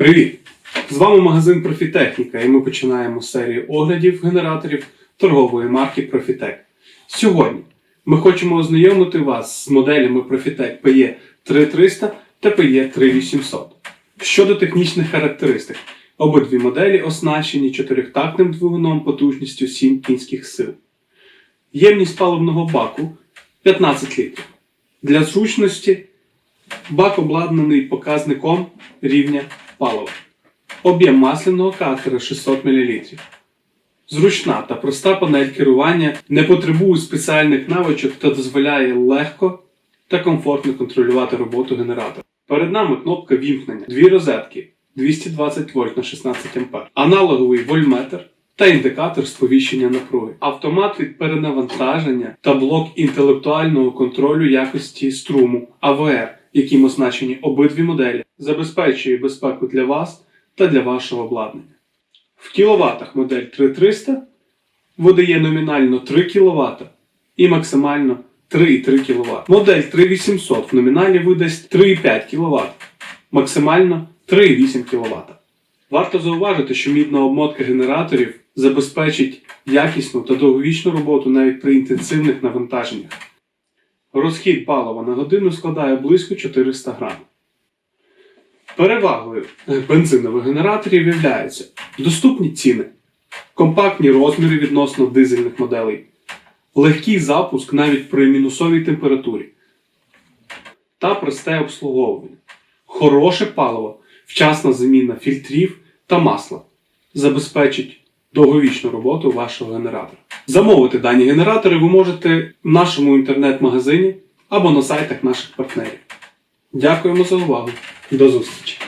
Привіт! З вами магазин Профітехніка і ми починаємо серію оглядів генераторів торгової марки Profitec. Сьогодні ми хочемо ознайомити вас з моделями Profitec PE 3300 та PE 3800. Щодо технічних характеристик, обидві моделі оснащені чотирьохтактним двигуном потужністю 7 кінських сил. Ємність паливного баку 15 літрів. Для зручності бак обладнаний показником рівня палива. Об'єм масляного катера 600 мл. Зручна та проста панель керування не потребує спеціальних навичок та дозволяє легко та комфортно контролювати роботу генератора. Перед нами кнопка вімкнення, дві розетки 220 вольт на 16 А, аналоговий вольметр та індикатор сповіщення напруги, автомат від перенавантаження та блок інтелектуального контролю якості струму АВР, яким оснащені обидві моделі, забезпечує безпеку для вас та для вашого обладнання. В кіловатах модель 3300 видає номінально 3 кВт і максимально 3,3 кВт. Модель 3800 в номіналі видасть 3,5 кВт, максимально 3,8 кВт. Варто зауважити, що мідна обмотка генераторів забезпечить якісну та довговічну роботу навіть при інтенсивних навантаженнях. Розхід палива на годину складає близько 400 грам. Перевагою е, бензинових генераторів являються доступні ціни, компактні розміри відносно дизельних моделей, легкий запуск навіть при мінусовій температурі та просте обслуговування, хороше паливо, вчасна заміна фільтрів та масла забезпечить довговічну роботу вашого генератора. Замовити дані генератори ви можете в нашому інтернет-магазині або на сайтах наших партнерів. Дякуємо за увагу. До зустрічі!